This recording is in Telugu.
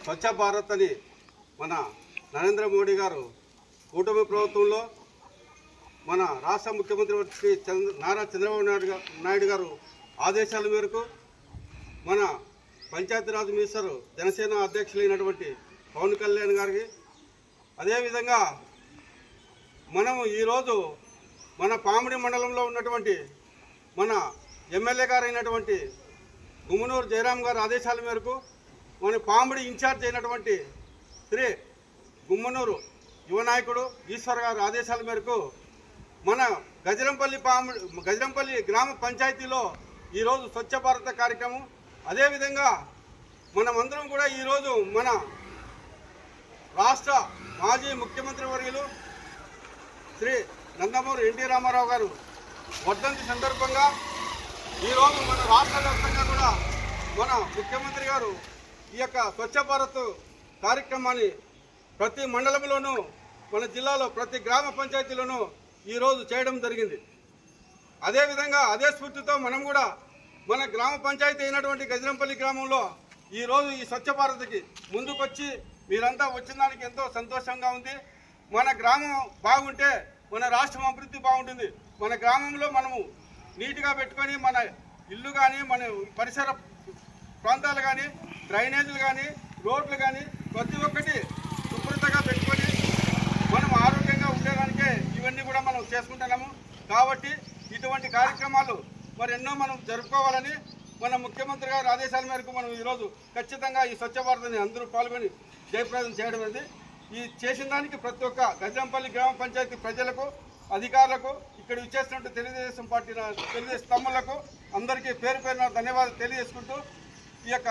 స్వచ్ఛ భారత్ అని మన నరేంద్ర మోడీ గారు కూటమి ప్రభుత్వంలో మన రాష్ట్ర ముఖ్యమంత్రి శ్రీ చంద్ర నారా చంద్రబాబు నాయుడు నాయుడు గారు ఆదేశాల మేరకు మన పంచాయతీరాజ్ మినిస్టర్ జనసేన అధ్యక్షులైనటువంటి పవన్ కళ్యాణ్ గారికి అదేవిధంగా మనము ఈరోజు మన పామిడి మండలంలో ఉన్నటువంటి మన ఎమ్మెల్యే గారు అయినటువంటి గుమ్మనూరు జయరాం గారి ఆదేశాల మేరకు మన పామిడి ఇన్ఛార్జ్ అయినటువంటి శ్రీ గుమ్మనూరు యువ నాయకుడు ఈశ్వర్ గారు ఆదేశాల మేరకు మన గజరంపల్లి పామిడి గజరంపల్లి గ్రామ పంచాయతీలో ఈరోజు స్వచ్ఛ భారత కార్యక్రమం. అదేవిధంగా మనమందరం కూడా ఈరోజు మన రాష్ట్ర మాజీ ముఖ్యమంత్రి వర్యులు శ్రీ నందమూరి ఎన్టీ రామారావు గారు వర్ధంతి సందర్భంగా ఈరోజు మన రాష్ట్ర వ్యాప్తంగా కూడా మన ముఖ్యమంత్రి గారు ఈ యొక్క స్వచ్ఛ భారత్ కార్యక్రమాన్ని ప్రతి మండలంలోనూ మన జిల్లాలో ప్రతి గ్రామ పంచాయతీలోనూ ఈరోజు చేయడం జరిగింది. అదేవిధంగా అదే స్ఫూర్తితో మనం కూడా మన గ్రామ పంచాయతీ అయినటువంటి గజరంపల్లి గ్రామంలో ఈరోజు ఈ స్వచ్ఛ భారత్కి ముందుకొచ్చి మీరంతా వచ్చిన దానికి ఎంతో సంతోషంగా ఉంది. మన గ్రామం బాగుంటే మన రాష్ట్రం అభివృద్ధి బాగుంటుంది. మన గ్రామంలో మనము నీట్గా పెట్టుకొని మన ఇల్లు కానీ మన పరిసర ప్రాంతాలు కానీ డ్రైనేజీలు కానీ రోడ్లు కానీ ప్రతి ఒక్కటి శుభ్రతగా పెట్టుకొని మనం ఆరోగ్యంగా ఉండేదానికే ఇవన్నీ కూడా మనం చేసుకుంటున్నాము. కాబట్టి ఇటువంటి కార్యక్రమాలు మరి ఎన్నో మనం జరుపుకోవాలని మన ముఖ్యమంత్రి గారి ఆదేశాల మేరకు మనం ఈరోజు ఖచ్చితంగా ఈ స్వచ్ఛ భారత్ని అందరూ పాల్గొని జయప్రదం చేయడం అనేది. ఈ చేసిన దానికి ప్రతి ఒక్క గజంపల్లి గ్రామ పంచాయతీ ప్రజలకు అధికారులకు ఇక్కడ ఇచ్చేసినట్టు తెలుగుదేశం పార్టీ తెలుగుదేశం తమ్ముళ్ళకు అందరికీ పేరు పేరున ధన్యవాదాలు తెలియజేసుకుంటూ ఈ యొక్క